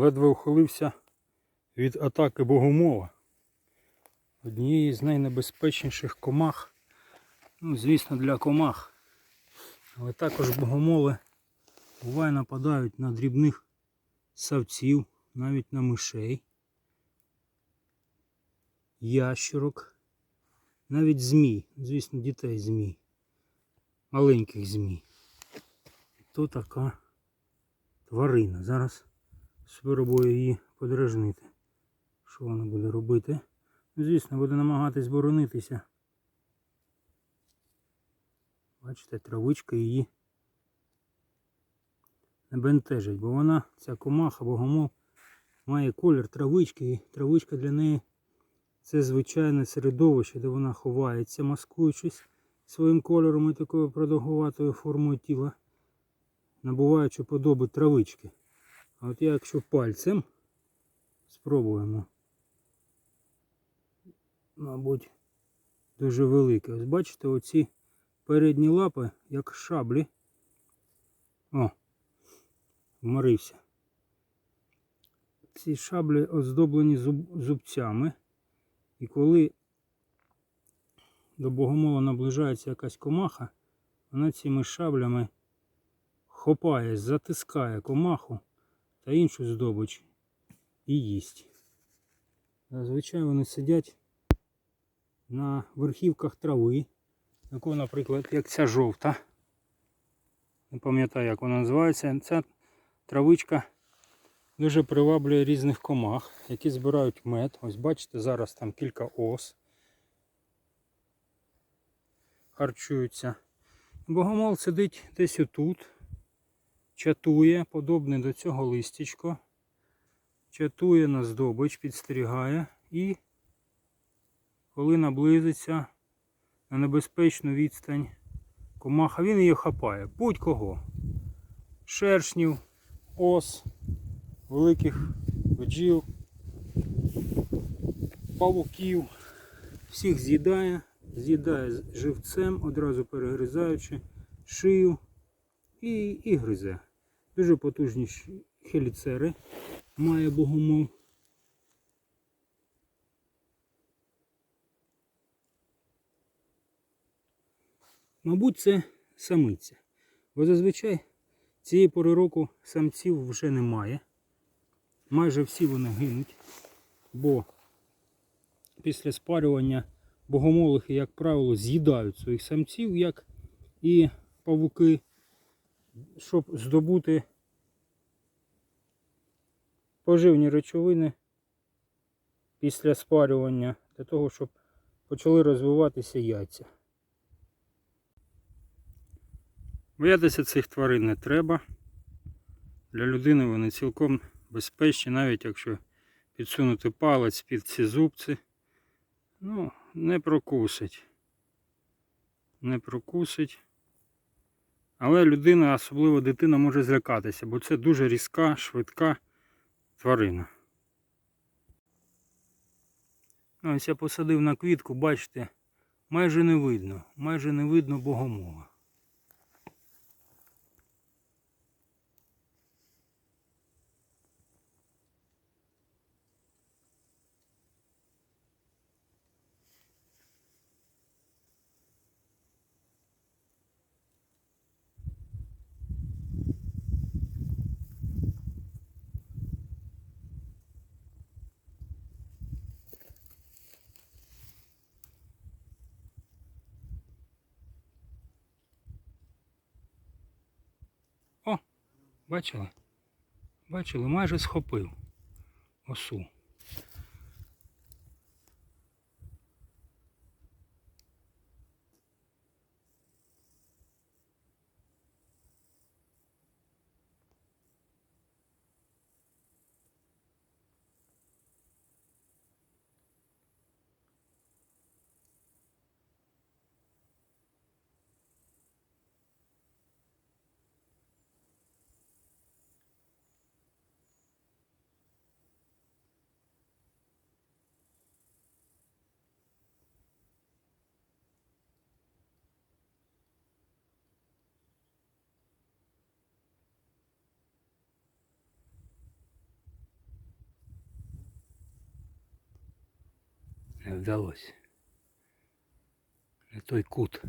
ледве ухилився від атаки богомола. Однієї з найнебезпечніших комах. Ну, звісно, для комах. Але також богомоли буває нападають на дрібних савців, навіть на мишей, ящерок, навіть змій, звісно, дітей змій, маленьких змій. То така тварина. Зараз спробую її подражнити. Що вона буде робити? Ну, Звісно, буде намагатись боронитися. Бачите, травичка її не бентежить, бо вона, ця комаха, богомол, має колір травички, і травичка для неї це звичайне середовище, де вона ховається, маскуючись своїм кольором і такою продовгуватою формою тіла, набуваючи подоби травички. А от я якщо пальцем спробуємо, мабуть, дуже велике. Ось бачите, оці передні лапи, як шаблі. О, вморився. Ці шаблі оздоблені зуб, зубцями. І коли до богомола наближається якась комаха, вона цими шаблями хопає, затискає комаху та іншу здобич і їсть. Зазвичай вони сидять на верхівках трави, яку, наприклад, як ця жовта. Не пам'ятаю, як вона називається. Ця травичка дуже приваблює різних комах, які збирають мед. Ось бачите, зараз там кілька ос харчуються. Богомол сидить десь отут, чатує, подобне до цього листячко, чатує на здобич, підстерігає і коли наблизиться на небезпечну відстань комаха, він її хапає. Будь-кого. Шершнів, ос, великих бджіл, павуків. Всіх з'їдає, з'їдає живцем, одразу перегризаючи шию і, і гризе. Дуже потужні хеліцери має богомол. Мабуть, це самиця. Бо зазвичай цієї пори року самців вже немає. Майже всі вони гинуть. Бо після спарювання богомолихи, як правило, з'їдають своїх самців, як і павуки, щоб здобути поживні речовини після спарювання, для того, щоб почали розвиватися яйця. Боятися цих тварин не треба. Для людини вони цілком безпечні, навіть якщо підсунути палець під ці зубці. Ну, не прокусить. Не прокусить. Але людина, особливо дитина, може злякатися, бо це дуже різка, швидка тварина. Ось я посадив на квітку, бачите, майже не видно, майже не видно богомола. Бачили? Бачили, майже схопив осу. Вдалося. Не той кут.